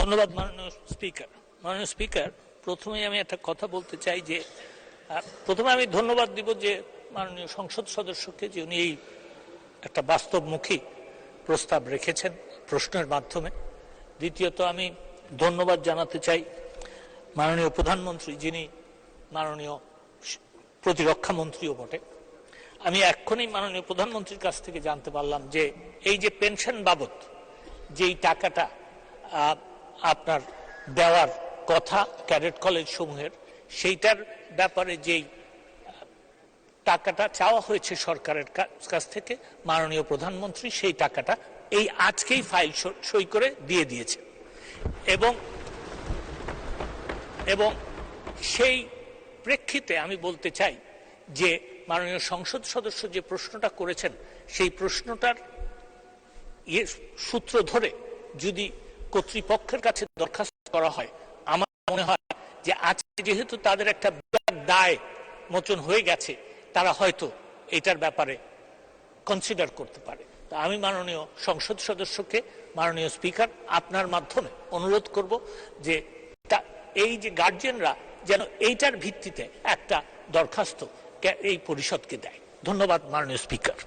ধন্যবাদ, মাননীয় স্পিকার। মাননীয় স্পিকার প্রথমেই আমি একটা কথা বলতে চাই যে প্রথমে আমি ধন্যবাদ দিব যে মাননীয় সংসদ সদস্যকে যে উনি এই একটা বাস্তবমুখী প্রস্তাব রেখেছেন প্রশ্নের মাধ্যমে। দ্বিতীয়ত, আমি ধন্যবাদ জানাতে চাই মাননীয় প্রধানমন্ত্রী, যিনি মাননীয় প্রতিরক্ষা মন্ত্রীও বটে। আমি এক্ষুনি মাননীয় প্রধানমন্ত্রীর কাছ থেকে জানতে পারলাম যে, এই যে পেনশন বাবদ, যেই টাকাটা আপনার দেওয়ার কথা ক্যাডেট কলেজ সমূহের, সেইটার ব্যাপারে যেই টাকাটা চাওয়া হয়েছে সরকারের কাছ থেকে, মাননীয় প্রধানমন্ত্রী সেই টাকাটা এই আজকেই ফাইল সই করে দিয়ে দিয়েছে। এবং এবং সেই প্রেক্ষিতে আমি বলতে চাই যে মাননীয় সংসদ সদস্য যে প্রশ্নটা করেছেন, সেই প্রশ্নটার ইয়ে সূত্র ধরে যদি কর্তৃপক্ষের কাছে দরখাস্ত করা হয়। আমার মনে হয় যে আজকে যেহেতু তাদের একটা বিরাট দায় মোচন হয়ে গেছে, তারা হয়তো এটার ব্যাপারে কনসিডার করতে পারে। তা আমি মাননীয় সংসদ সদস্যকে, মাননীয় স্পিকার, আপনার মাধ্যমে অনুরোধ করব যে এই যে গার্জিয়ানরা যেন এইটার ভিত্তিতে একটা দরখাস্ত এই পরিষদকে দেয়। ধন্যবাদ মাননীয় স্পিকার।